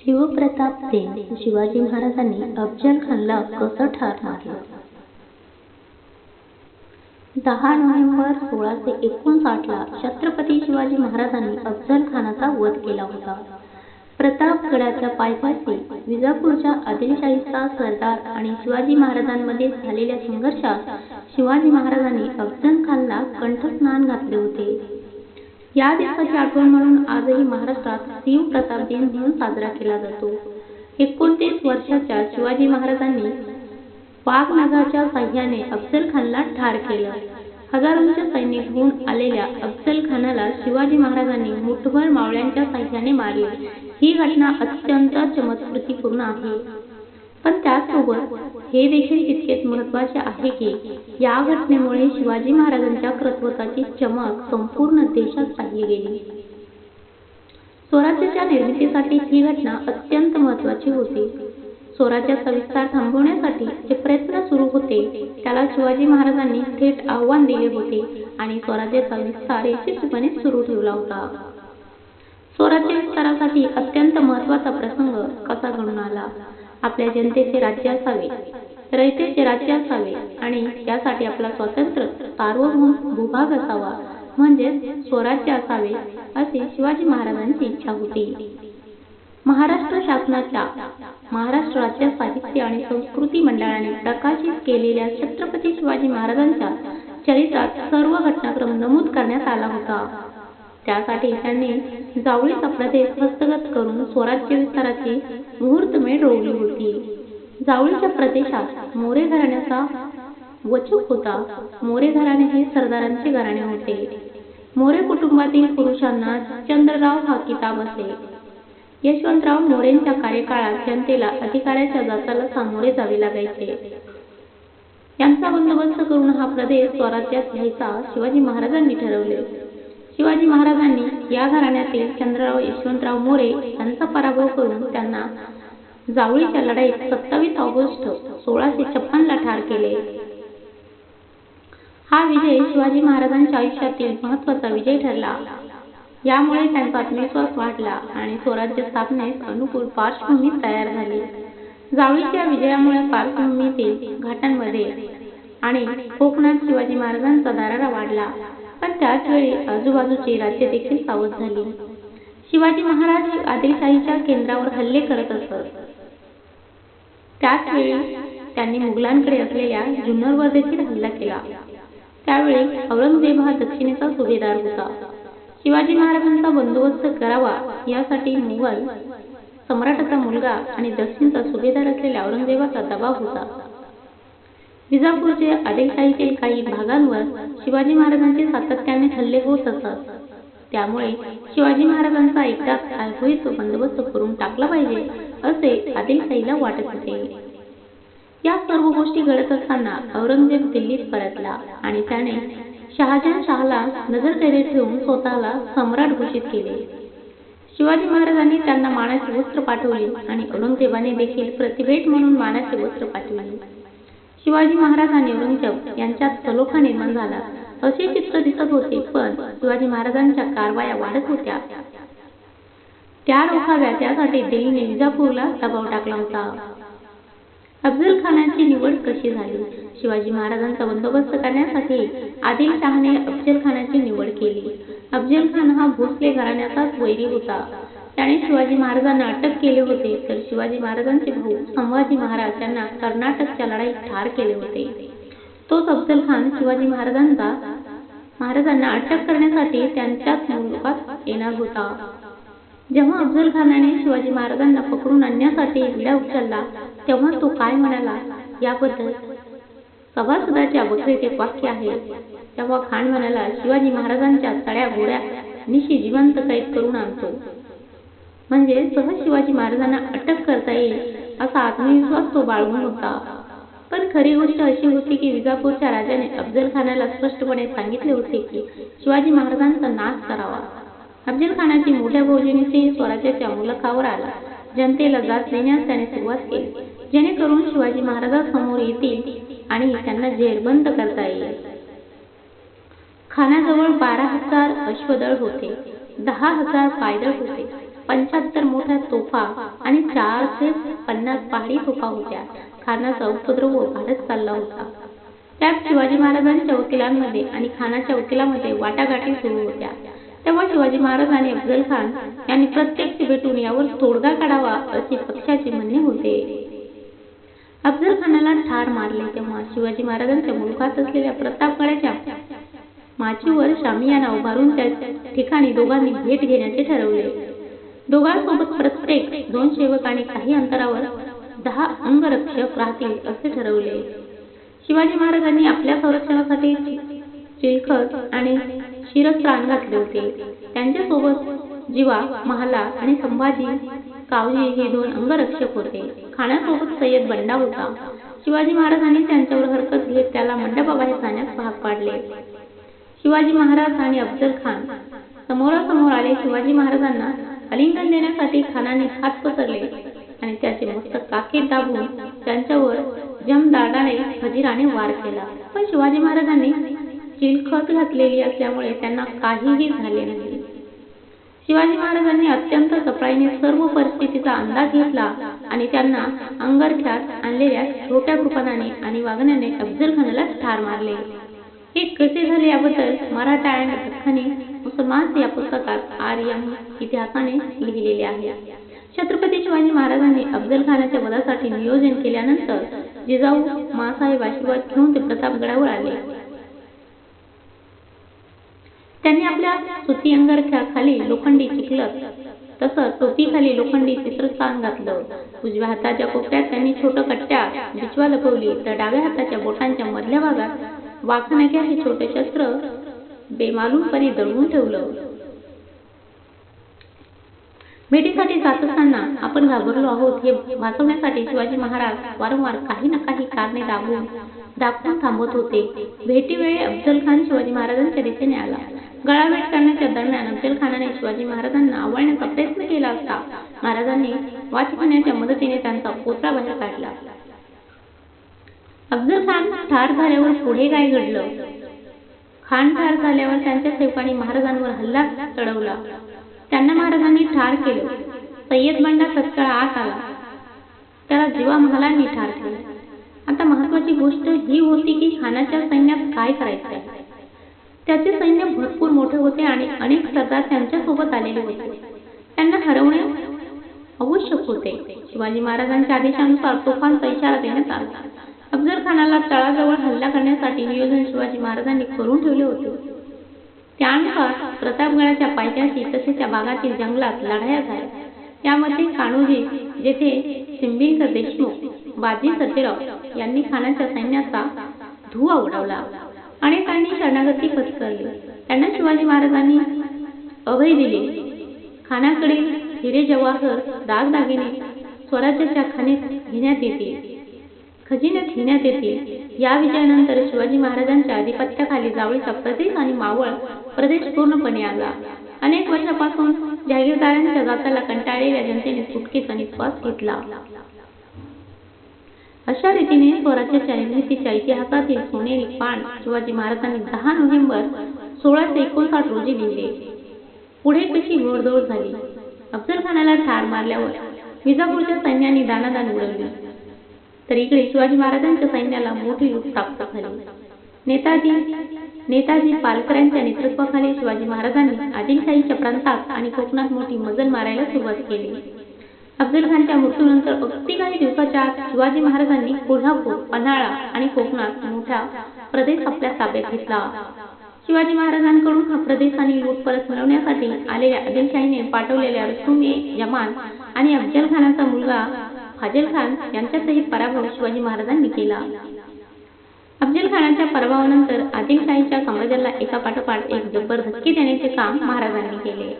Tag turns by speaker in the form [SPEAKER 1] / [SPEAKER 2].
[SPEAKER 1] शिवप्रताप सिंग शिवाजी महाराजांनी अफजल खानला कसं ठार मारलं? दहा नोव्हेंबर सोळाशे एकोणसाठ ला छत्रपती शिवाजी महाराजांनी अफजल खानाचा वध केला होता. प्रतापगडाच्या पायथ्याशी विजापूरच्या आदिलशाहीचा सरदार आणि शिवाजी महाराजांमध्ये झालेल्या संघर्षात शिवाजी महाराजांनी अफजल खानला कंठस्नान घातले होते. या दिवसाची आठवण म्हणून आजही महाराष्ट्रात शिवप्रताप दिन म्हणून साजरा केला जातो. एकोणतीस वर्षाच्या शिवाजी महाराजांनी वाघनगाच्या साह्याने अफजल खानला ठार केलं. हजारोंचे सैनिक होऊन आलेल्या अफजल खानाला शिवाजी महाराजांनी मुठभर मावळ्यांच्या साह्याने मारले. ही घटना अत्यंत चमत्कृतीपूर्ण आहे. पण त्याचसोबत हे देखील तितकेच महत्त्वाचे आहे की या घटनेमुळे शिवाजी महाराजांच्या कर्तृत्वाची चमक संपूर्ण देशात पाहिली गेली. स्वराज्याच्या निर्मितीसाठी ही घटना अत्यंत महत्त्वाची होती. स्वराज्याचा विस्तार थांबवण्यासाठी जे प्रयत्न सुरू होते त्याला शिवाजी महाराजांनी थेट आव्हान दिले होते आणि स्वराज्याचा विस्तार यशस्वीपणे सुरू ठेवला होता. स्वराज्य विस्तारासाठी अत्यंत महत्त्वाचा प्रसंग कसा घडून आला? आपल्या जनतेचे राज्य असावे. रयतेचे राज्य असावे आणि त्यासाठी आपला स्वतंत्र सार्वभौम भूभाग असावा. म्हणजेच स्वराज्य असावे अशी शिवाजी महाराजांची इच्छा होती. महाराष्ट्र शासनाच्या महाराष्ट्र राज्य साहित्य आणि संस्कृती मंडळाने प्रकाशित केलेल्या छत्रपती शिवाजी महाराजांच्या चरित्रात सर्व घटनाक्रम नमूद करण्यात आला होता. त्यासाठी त्यांनी जावळीचा प्रदेश हस्तगत करून स्वराज्य विस्ताराची मुहूर्तमेढ रोवली होती. जावळीच्या प्रदेशात मोरे घराण्याचा वचक होता. मोरे घराणे हे सरदारांचे घराणे होते. मोरे कुटुंबातील पुरुषांना चंद्रराव हा किताब असे. यशवंतराव मोरेंच्या कार्यकाळात जनतेला अधिकाऱ्याच्या जाचाला सामोरे जावे लागायचे. यांचा बंदोबस्त करून हा प्रदेश स्वराज्यात घ्यायचा शिवाजी महाराजांनी ठरवले. शिवाजी महाराजांनी या घराण्यातील चंद्रराव यशवंतराव मोरे यांचा पराभव करून त्यांना जावळीच्या लढाईत सत्तावीस ऑगस्ट सोळाशे छप्पन ला ठार केले. हा विजय शिवाजी महाराजांच्या आयुष्यातील महत्त्वाचा विजय ठरला. यामुळे त्यांचा आत्मविश्वास वाढला आणि स्वराज्य स्थापनेस अनुकूल पार्श्वभूमी तयार झाली. जावळीच्या विजयामुळे पार्श्वभूमीतील घाटांमध्ये आणि कोकणात शिवाजी महाराजांचा दारारा वाढला. पण त्याच वेळी आजूबाजूची राज्य देखील पाऊस झाली. शिवाजी महाराज आदिलशाहीच्या केंद्रावर हल्ले करत असत. त्याच वेळी त्यांनी मुघलांकडे असलेल्या जुन्नरवर देखील हल्ला केला. त्यावेळी औरंगजेब हा दक्षिणेचा सुभेदार होता. शिवाजी महाराजांचा बंदोबस्त करावा यासाठी मुघल सम्राटाचा मुलगा आणि दक्षिणचा सुभेदार असलेल्या औरंगजेबाचा दबाव होता. विजापूरचे आदिलशाहीतील काही भागांवर शिवाजी महाराजांचे सातत्याने हल्ले होत असत. त्यामुळे शिवाजी महाराजांचा एकदाच होईत बंदोबस्त करून टाकला पाहिजे असे आदिलशाहीला वाटत होते. या सर्व गोष्टी घडत असताना औरंगजेब दिल्लीत परतला आणि त्याने शहाजहान शहाला नजरकैदेत ठेवून स्वतःला सम्राट घोषित केले. शिवाजी महाराजांनी त्यांना मानाचे वस्त्र पाठवले आणि औरंगजेबाने देखील प्रतिभेट म्हणून मानाचे वस्त्र पाठवले. शिवाजी महाराज आणि औरंगजेब यांच्यात सलोखा निर्माण झाला. असे चित्र दिसत होते पण शिवाजी महाराजांच्या कारवाया वाढत होत्या. त्या रोखाव्या त्यासाठी दिल्लीने विजापूरला दबाव टाकला होता. अफजल खानाची निवड कशी झाली? शिवाजी महाराजांचा बंदोबस्त करण्यासाठी आदिल शहाने अफजल खानाची निवड केली. अफजल खान हा भोसले घराण्याचाच वैरी होता. त्याने शिवाजी महाराजांना अटक केले होते. तर शिवाजी महाराजांचे भाऊ संभाजी महाराज यांना कर्नाटकच्या लढाईत ठार केले होते. तोच अफजल खान शिवाजी महाराजांचा महाराजांना अटक करण्यासाठी त्यांच्याच मुलगात येणार होता. जेव्हा अफजल खानाने शिवाजी महाराजांना पकडून आणण्यासाठी विडा उचलला तेव्हा तो काय म्हणाला? याबद्दल सभासदाचे अबखरीत एक वाक्य आहे. तेव्हा खान म्हणाला शिवाजी महाराजांच्या सड्या घोड्या निशी जिवंत कैद करून आणतो. म्हणजे सहज शिवाजी महाराजांना अटक करता येईल असा आत्मविश्वास तो बाळगून होता. पण खरी गोष्ट अशी होती की विजापूरच्या राजाने अफजल खानाला स्पष्टपणे सांगितले होते की शिवाजी महाराजांचा नाश करावा. अफजल खानाची मोठ्या भाऊजींनीही स्वराज्याच्या मुलखावर आला. जनतेला जाच देण्यास त्याने सुरुवात केली. जेणेकरून शिवाजी महाराजांसमोर येतील आणि त्यांना जेरबंद करता येईल. खानाजवळ बारा हजार अश्वदळ होते. दहा हजार पायदळ होते. पंच्याहत्तर मोठ्या तोफा आणि चारशे पन्नास पहाडी तोफा होत्या. खानाचा उपद्रव वाढत चालला होता. त्यात शिवाजी महाराजांच्या वकिलांमध्ये आणि खानाच्या वकिलांमध्ये वाटाघाटी सुरू होत्या. तेव्हा शिवाजी महाराज आणि अफजल खान यांनी प्रत्यक्ष भेटून यावर तोडगा काढावा असे पक्षाचे म्हणणे होते. अफजल खानाला ठार मारले तेव्हा शिवाजी महाराजांच्या मुलखात असलेल्या प्रतापगडाच्या माचीवर शामियाना उभारून त्या ठिकाणी दोघांनी भेट घेण्याचे ठरवले. दोघांसोबत प्रत्येक दोन सेवक आणि काही अंतरावर दहा अंगरक्षक राहतील असे ठरवले. शिवाजी महाराजांनी आपल्या संरक्षणासाठी चिलखत आणि शिरस्त्राण घातले होते. त्यांच्यासोबत जीवा महाला आणि संभाजी कावजी हे दोन अंगरक्षक होते. खाण्यासोबत सय्यद बंडा होता. शिवाजी महाराजांनी त्यांच्यावर हरकत घेत त्याला मंडपाबाहेर जाण्यास भाग पाडले. शिवाजी महाराज आणि अफजल खान समोरासमोर आले. शिवाजी महाराजांना आलिंगन देण्यासाठी खानाने हात पसरले आणि त्याचे मस्तक काखेत दाबून त्यांच्यावर जमदाडाने खजिराने वार केला. पण शिवाजी महाराजांनी चिलखत घातलेली असल्यामुळे त्यांना काहीही झाले नाही. शिवाजी महाराजांनी अत्यंत चपळाईने सर्व परिस्थितीचा अंदाज घेतला आणि त्यांना अंगरख्यात आणलेल्या छोट्या कृपणाने आणि वागण्याने अफजल खानाला ठार मारले. हे कसे झाले याबद्दल मराठा अँड दख्खनी मुसलमान या पुस्तकात आर्यम इतिहासाने लिहिलेले आहे. छत्रपती शिवाजी महाराजांनी अफजल खानाच्या वधासाठी नियोजन केल्यानंतर जिजाऊ मासाहेब आशीर्वाद घेऊन ते प्रतापगडावर आले. त्यांनी आपल्या सुती अंगरख्या खाली लोखंडी चिखलत तसंच टोपीखाली लोखंडी चित्रस्थान घातलं. उजव्या हाताच्या कोपऱ्यात त्यांनी छोट कट्ट्या बिचवा लपवली तर डाव्या हाताच्या बोटांच्या मधल्या भागात वाखनक्या हे छोटे शस्त्र बेमालूमपणे दडवून ठेवलं. भेटीसाठी जात असताना आपण घाबरलो आहोत हे वाचवण्यासाठी शिवाजी महाराज वारंवार काही ना काही कारणे दाबून दाखवून थांबत होते. भेटीवेळी अफजल खान शिवाजी महाराजांच्या दिशेने आला. गळाभेट करण्याच्या दरम्यान अफजल खानाने शिवाजी महाराजांना आवळण्याचा प्रयत्न केला असता महाराजांनी वाचकण्याच्या मदतीने त्यांचा पोत्रा बाहेर काढला. अफजल खान ठार झाल्यावर पुढे काय घडलं? खान ठार झाल्यावर त्यांच्या सेवकांनी महाराजांवर हल्ला चढवला. त्यांना महाराजांनी ठार केलं. सय्यद बंडा तत्काळ आत आला. त्याला जीवा महालांनी ठार केलं. आता महत्वाची गोष्ट ही होती की खानाच्या सैन्यात काय करायचं आहे त्याचे सैन्य भरपूर मोठे होते आणि अनेक सरदार त्यांच्यासोबत आलेले होते. त्यांना हरवणे आवश्यक होते. शिवाजी महाराजांच्या आदेशानुसार तोफांचा इशारा देण्यात आला. अफजल खानाला तळाजवळ हल्ला करण्यासाठी नियोजन शिवाजी महाराजांनी करून ठेवले होते. त्यानुसार प्रतापगडाच्या पायथ्याशी तसेच त्या भागातील जंगलात लढाया झाल्या. त्यामध्ये कान्होजी जेथे सिंबिंकर देशमुख बाजी सतेराव यांनी खानाच्या सैन्याचा धुवा उडवला अनेकांनी शरणागती पत्करली. त्यांना शिवाजी महाराजांनी अभय दिले. खानाकडील हिरे जवाहर दागदागिने स्वराज्याच्या खाणीत घेण्यात येतील. खजिन्यात घेण्यात येतील. या विजयानंतर शिवाजी महाराजांच्या अधिपत्याखाली जावळीचा प्रदेश आणि मावळ प्रदेश पूर्णपणे आला. अनेक वर्षापासून जहागीरदारांच्या जाताला कंटाळलेल्या जनतेने सुटकेचा निश्वास घेतला. अशा रीतीने स्वराज्याच्या निर्मितीच्या इतिहासातील सोनेरी पान शिवाजी महाराजांनी दहा नोव्हेंबर सोळाशे एकोणसाठ रोजी लिहिले. पुढे कशी घोडदौड झाली? अफजल खानाला ठार मारल्यावर विजापूरच्या सैन्याने दानादान उडवली. तर इकडे शिवाजी महाराजांच्या सैन्याला मोठी लूट प्राप्त झाली. नेताजी नेताजी पालकरांच्या नेतृत्वाखाली शिवाजी महाराजांनी आदिलशाहीच्या प्रांतात आणि कोकणात मोठी मजल मारायला सुरुवात केली. अफजल खानच्या मृत्यूनंतर अगदी काही दिवसाच्या आत शिवाजी महाराजांनी कोल्हापूर पन्हाळा आणि कोकणात मोठा प्रदेश आपल्या ताब्यात घेतला. शिवाजी महाराजांकडून हा प्रदेश आणि लूट परत मिळवण्यासाठी आलेल्या आदिलशाहीने पाठवलेल्या रसुमे यमान आणि अफजल खानाचा मुलगा फाजल खान यांच्यातही पराभव शिवाजी महाराजांनी केला. अफजल खानाच्या पराभवानंतर आदिलशाहीच्या साम्राज्याला एका पाठोपाठ एक जबर धक्के देण्याचे काम महाराजांनी केले.